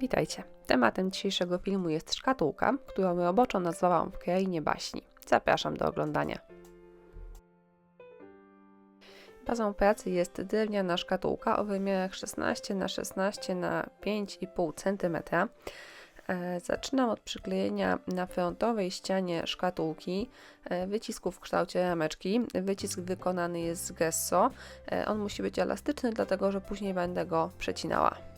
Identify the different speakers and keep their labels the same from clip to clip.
Speaker 1: Witajcie. Tematem dzisiejszego filmu jest szkatułka, którą roboczo nazwałam w krainie baśni. Zapraszam do oglądania. Bazą pracy jest drewniana szkatułka o wymiarach 16 na 16 na 5,5 cm. Zaczynam od przyklejenia na frontowej ścianie szkatułki e, wycisku w kształcie rameczki. Wycisk wykonany jest z gesso. E, on musi być elastyczny, dlatego że później będę go przecinała.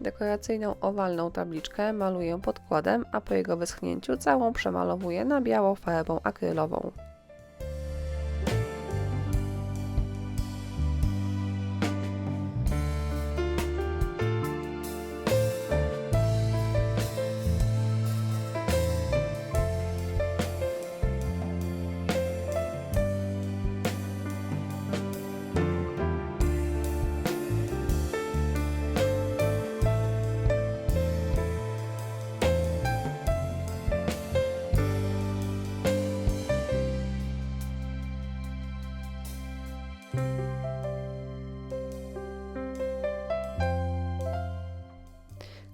Speaker 1: Dekoracyjną owalną tabliczkę maluję podkładem, a po jego wyschnięciu całą przemalowuję na biało farbą akrylową.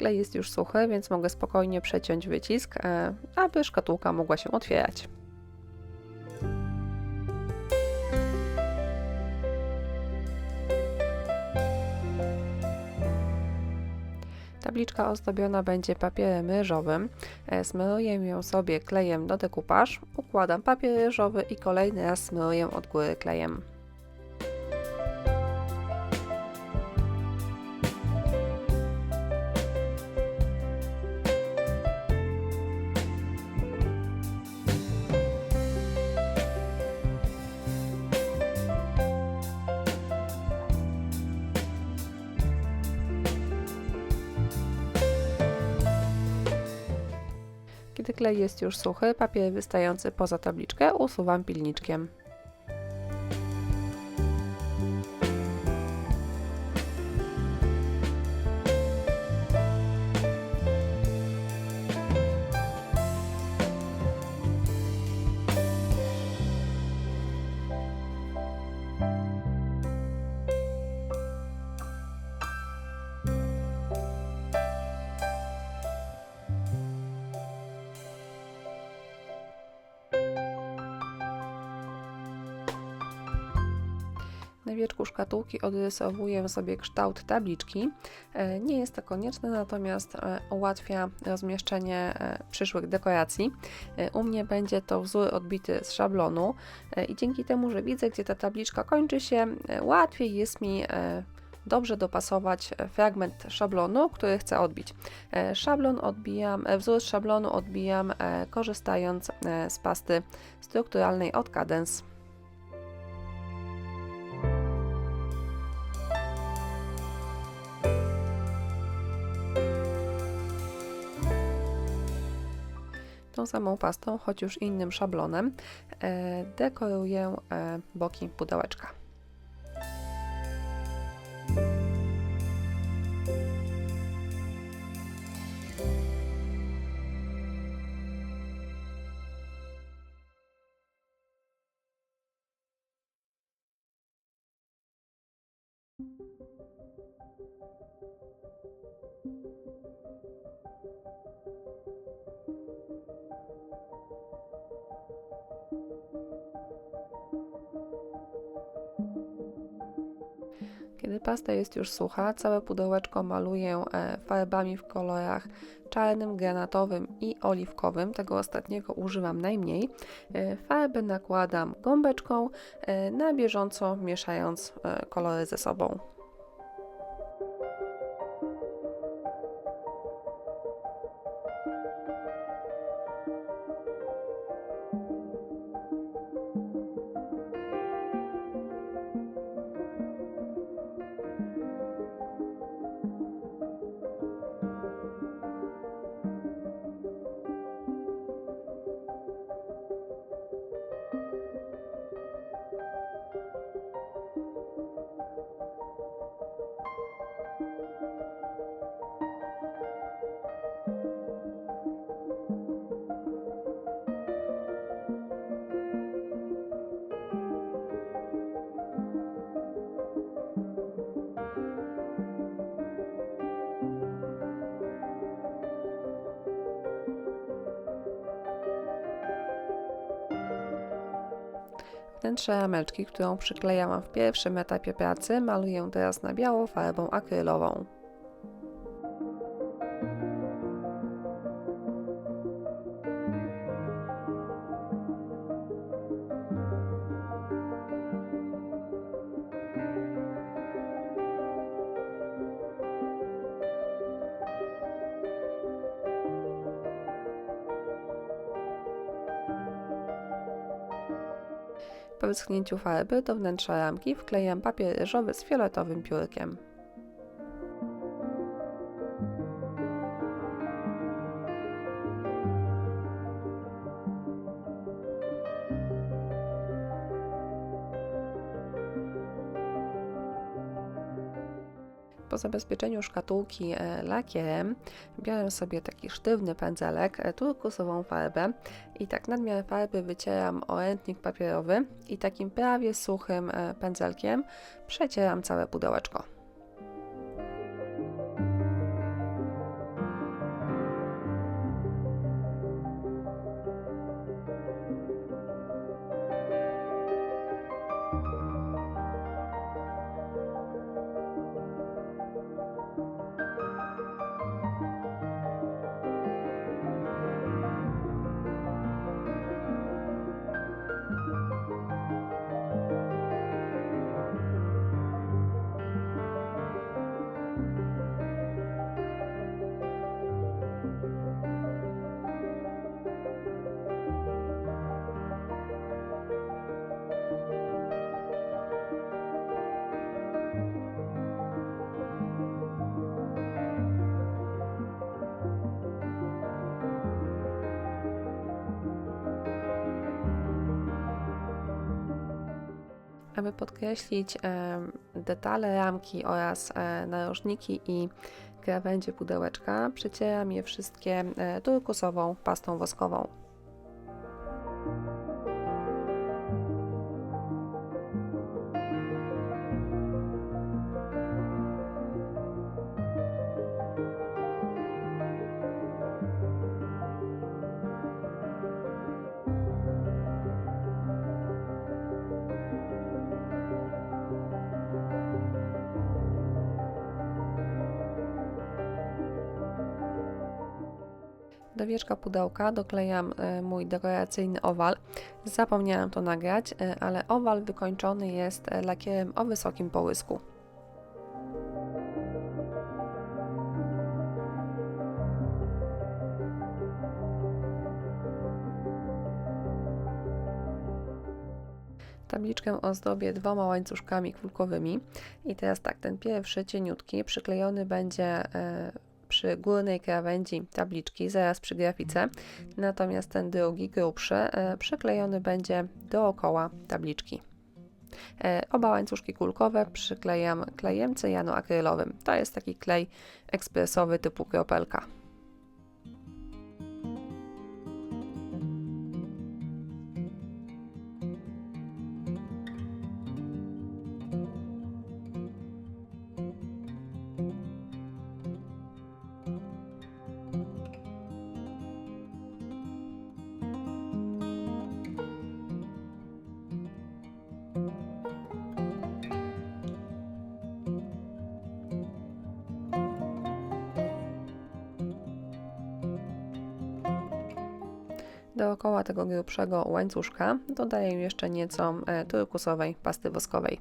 Speaker 1: Klej jest już suchy, więc mogę spokojnie przeciąć wycisk, e, aby szkatułka mogła się otwierać. Tabliczka ozdobiona będzie papierem ryżowym. E, smyruję ją sobie klejem do dekupaż, układam papier ryżowy i kolejny raz smyruję od góry klejem. Kiedy klej jest już suchy, papier wystający poza tabliczkę usuwam pilniczkiem. Na wierzchu szkatułki odrysowuję sobie kształt tabliczki. E, nie jest to konieczne, natomiast e, ułatwia rozmieszczenie e, przyszłych dekoracji. U mnie będzie to wzór odbity z szablonu i dzięki temu, że widzę, gdzie ta tabliczka kończy się, łatwiej jest mi dobrze dopasować fragment szablonu, który chcę odbić. Szablon odbijam, wzór szablonu odbijam korzystając z pasty strukturalnej od Cadence. Tą samą pastą, choć już innym szablonem, e, dekoruję e, boki pudełeczka. Pasta jest już sucha, całe pudełeczko maluję e, farbami w kolorach czarnym, granatowym i oliwkowym. Tego ostatniego używam najmniej. E, farby nakładam gąbeczką, e, na bieżąco mieszając kolory ze sobą. Wnętrze rameczki, którą przyklejałam w pierwszym etapie pracy, maluję teraz na biało farbą akrylową. Po wyschnięciu farby do wnętrza ramki wklejam papier ryżowy z fioletowym piórkiem. Po zabezpieczeniu szkatułki e, lakierem biorę sobie taki sztywny pędzelek, e, turkusową farbę i tak nadmiar farby wycieram o rętnik papierowy i takim prawie suchym e, pędzelkiem przecieram całe pudełeczko. Aby podkreślić detale ramki oraz e, narożniki i krawędzie pudełeczka, przecieram je wszystkie e, turkusową pastą woskową. Do wierzcha pudełka doklejam e, mój dekoracyjny owal. Zapomniałam to nagrać, e, ale owal wykończony jest e, lakierem o wysokim połysku. Tabliczkę ozdobię dwoma łańcuszkami kulkowymi i teraz tak, ten pierwszy cieniutki przyklejony będzie przy górnej krawędzi tabliczki, zaraz przy grafice, natomiast ten drugi, grubszy, e, przyklejony będzie dookoła tabliczki. E, oba łańcuszki kulkowe przyklejam klejem cyjanoakrylowym. To jest taki klej ekspresowy typu kropelka. Dookoła tego grubszego łańcuszka dodaję jeszcze nieco e, turkusowej pasty woskowej.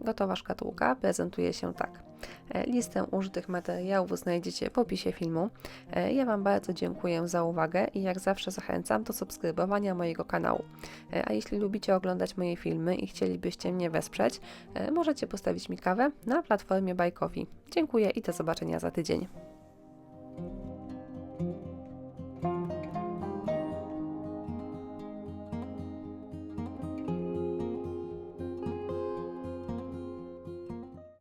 Speaker 1: Gotowa szkatułka prezentuje się tak. E, listę użytych materiałów znajdziecie w opisie filmu. E, ja Wam bardzo dziękuję za uwagę i jak zawsze zachęcam do subskrybowania mojego kanału. E, a jeśli lubicie oglądać moje filmy i chcielibyście mnie wesprzeć, możecie postawić mi kawę na platformie Bajkowi. Dziękuję i do zobaczenia za tydzień.